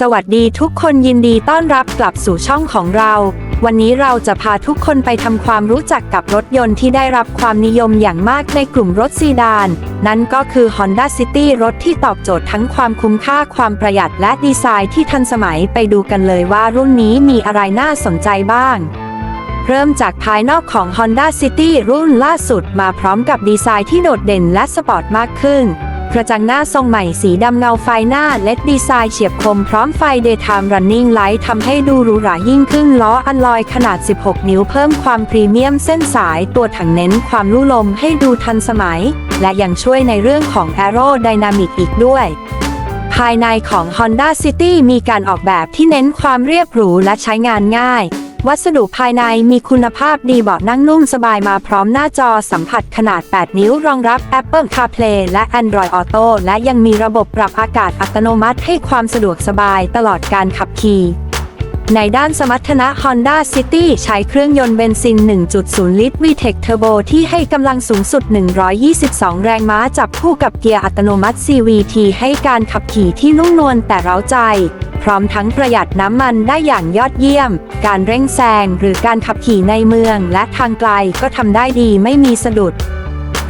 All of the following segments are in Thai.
สวัสดีทุกคนยินดีต้อนรับกลับสู่ช่องของเรา วันนี้เราจะพาทุกคนไปทำความรู้จักกับรถยนต์ที่ได้รับความนิยมอย่างมากในกลุ่มรถซีดาน นั่นก็คือ Honda City รถที่ตอบโจทย์ทั้งความคุ้มค่าความประหยัดและดีไซน์ที่ทันสมัยไปดูกันเลยว่ารุ่นนี้มีอะไรน่าสนใจบ้างเริ่มจากภายนอกของ Honda City รุ่นล่าสุดมาพร้อมกับดีไซน์ที่โดดเด่นและสปอร์ตมากขึ้น กระจังหน้าทรงใหม่สีดำเงาไฟหน้าเลดดีไซน์เฉียบคมพร้อมไฟ Daytime Running Light ทำให้ดูหรูหรายิ่งขึ้นล้ออันลอยขนาด 16 นิ้วเพิ่มความพรีเมียมเส้นสายตัวถังเน้นความลู่ลมให้ดูทันสมัย และยังช่วยในเรื่องของ Aero Dynamic อีกด้วยภายในของ Honda City มีการออกแบบที่เน้นความเรียบหรูและใช้งานง่าย วัสดุภายในมีคุณภาพดีเบาะนั่งนุ่มสบายมาพร้อมหน้าจอสัมผัสขนาด 8 นิ้วรองรับ Apple CarPlay และ Android Auto และยังมีระบบปรับอากาศอัตโนมัติให้ความสะดวกสบายตลอดการขับขี่ ในด้านสมรรถนะ Honda City ใช้เครื่องยนต์เบนซิน 1.0 ลิตร VTEC Turbo ที่ให้กำลังสูงสุด 122 แรงม้าจับคู่กับเกียร์อัตโนมัติ CVT ให้การขับขี่ที่นุ่มนวลแต่เร้าใจ พร้อมทั้งประหยัดน้ำมันได้อย่างยอดเยี่ยม การเร่งแซงหรือการขับขี่ในเมืองและทางไกลก็ทำได้ดีไม่มีสะดุด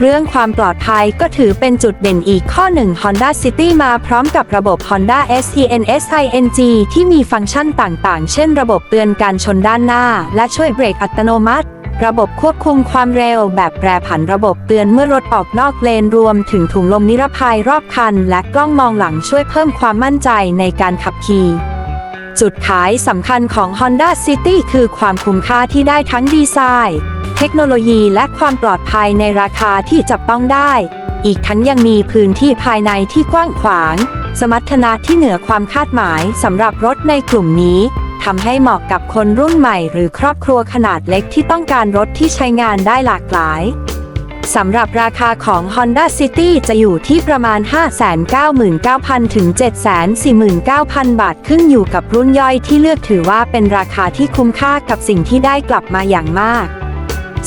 เรื่องความปลอดภัยก็ถือเป็นจุดเด่นอีกข้อหนึ่ง Honda City มาพร้อมกับระบบ Honda SENSING ที่มีฟังก์ชันต่างๆ เช่นระบบเตือนการชนด้านหน้า และช่วยเบรกอัตโนมัติ ระบบควบคุมความเร็วแบบแปรผันระบบเตือนเมื่อรถออกนอกเลนรวมถึงถุงลมนิรภัยรอบคัน และกล้องมองหลังช่วยเพิ่มความมั่นใจในการขับขี่จุดขายสำคัญของ Honda City คือความคุ้มค่าที่ได้ทั้งดีไซน์ เทคโนโลยีและความปลอดภัยในราคาที่จับต้องได้ อีกทั้งยังมีพื้นที่ภายในที่กว้างขวาง สมรรถนะที่เหนือความคาดหมายสำหรับรถในกลุ่มนี้ทำให้เหมาะกับคนรุ่นใหม่หรือครอบครัวขนาดเล็กที่ต้องการรถที่ใช้งานได้หลากหลายสำหรับราคาของ Honda City จะอยู่ที่ประมาณ 599,000 ถึง 749,000 บาทขึ้นอยู่กับรุ่นย่อยที่เลือกถือว่าเป็นราคาที่คุ้มค่ากับสิ่งที่ได้กลับมาอย่างมาก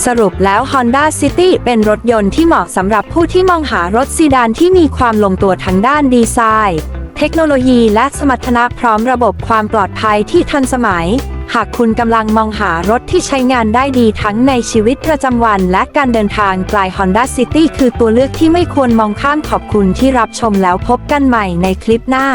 สรุปแล้ว Honda City เป็นรถยนต์ที่เหมาะสำหรับผู้ที่มองหารถซีดานที่มีความลงตัวทางด้านดีไซน์ เทคโนโลยีและสมรรถนะพร้อมระบบความปลอดภัยที่ทันสมัย หากคุณกำลังมองหารถที่ใช้งานได้ดีทั้งในชีวิตประจำวันและการเดินทางไกล Honda City คือตัวเลือกที่ไม่ควรมองข้ามขอบคุณที่รับชมแล้วพบกันใหม่ในคลิปหน้า